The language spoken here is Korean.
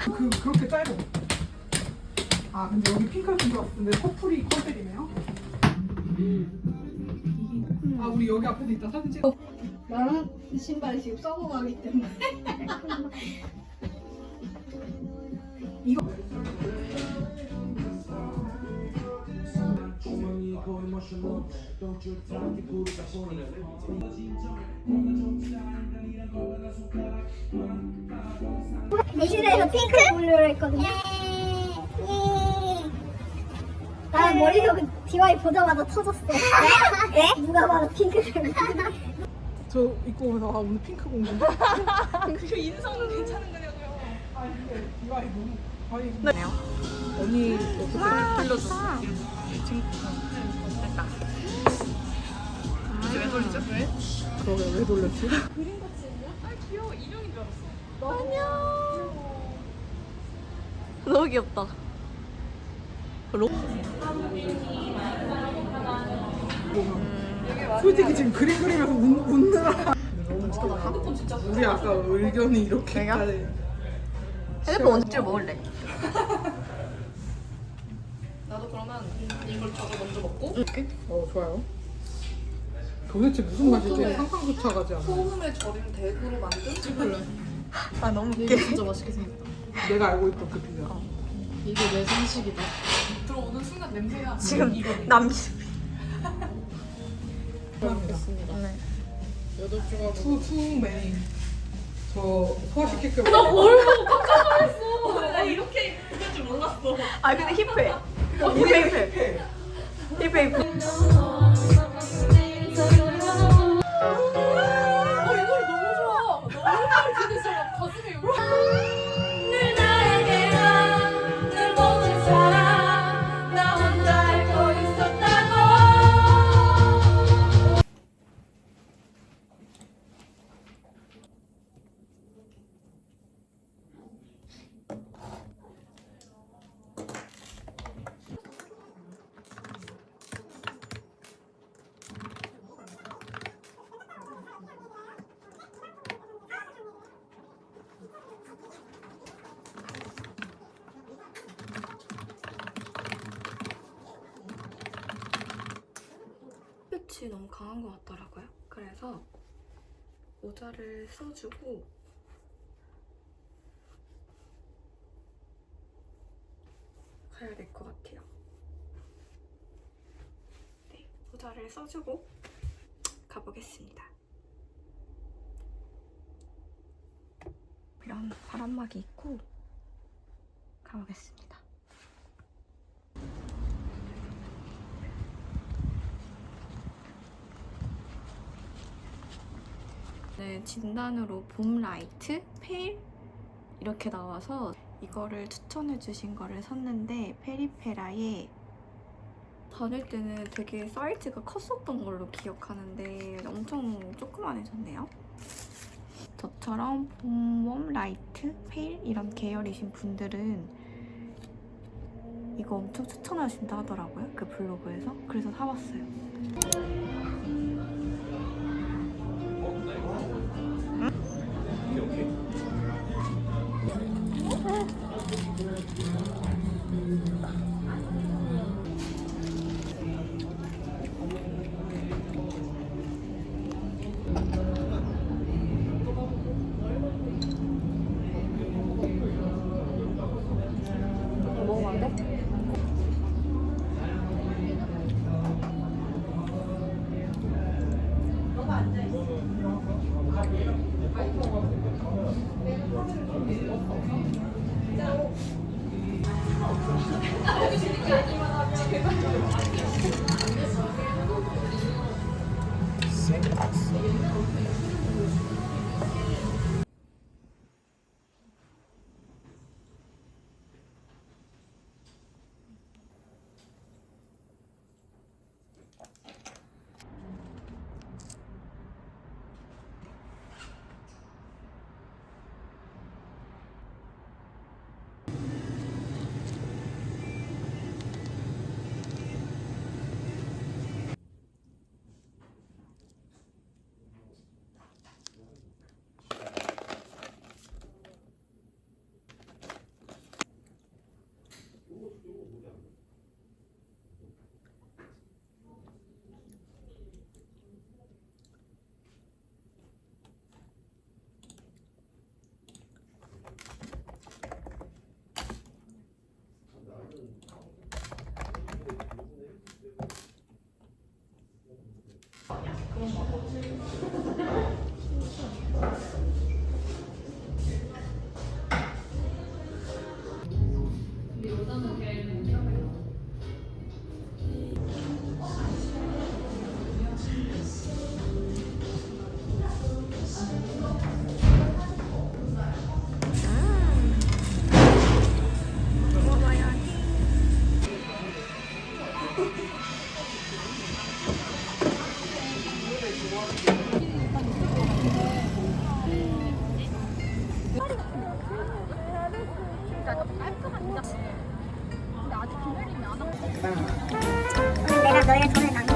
그 그렇게 짧아. 아 근데 여기 핑크가 준것 같은데 커플이 컨셉이네요. 아 우리 여기 앞에서 이따 사진 찍어. 나랑 신발이 지금 썩어가기 때문에 이거 대신해서 핑크 보려고 했거든요. 나는 머릿속에 DY 보자마자 터졌어. 네? 누가 봐도 핑크색. 저 입고 오면서 아 오늘 핑크 공주인데. 그 인성은 괜찮은 거냐고요. 아 근데 디와이 너무 아니 근데 언니 어떻게 들려줬어? 왜 돌리죠? 왜? 그러게 왜 돌렸지? 너무 귀엽다. 솔직히 지금 그림 그리면서 웃, 웃느라. 우리 아까 의견이 이렇게. 내가? 핸드폰 언제 먹을래? 그러면 이걸 저거 먼저 먹고 어 좋아요. 도대체 무슨 맛일지 상상조차 가지 않아. 소금에 절인 대구로 만든 찍을래 아 너무 웃겨. 이게 진짜 맛있게 생겼다 내가 알고 있던 그 피자. 이게 내 상식이다 들어오는 순간 냄새가 지금 남기. 먹겠습니다 네. 여덟 조각 투, 투 메인. 저 소화시킬게요. 나 이렇게 될줄 몰랐어 아 근데 힙해. 힙해 힙해. 힙해 힙해. 빛이 너무 강한 것 같더라고요. 그래서 모자를 써주고 가야 될 것 같아요. 네, 모자를 써주고 가보겠습니다. 이런 바람막이 있고 가보겠습니다. 네, 진단으로 봄 라이트, 페일 이렇게 나와서 이거를 추천해 주신 거를 샀는데 페리페라에 다닐 때는 되게 사이즈가 컸었던 걸로 기억하는데 엄청 조그만해졌네요. 저처럼 봄웜 라이트, 페일 이런 계열이신 분들은 이거 엄청 추천하신다 하더라고요. 그 블로그에서. 그래서 사봤어요. Six. 먹어봐요. 嗯。我们在那个人充那个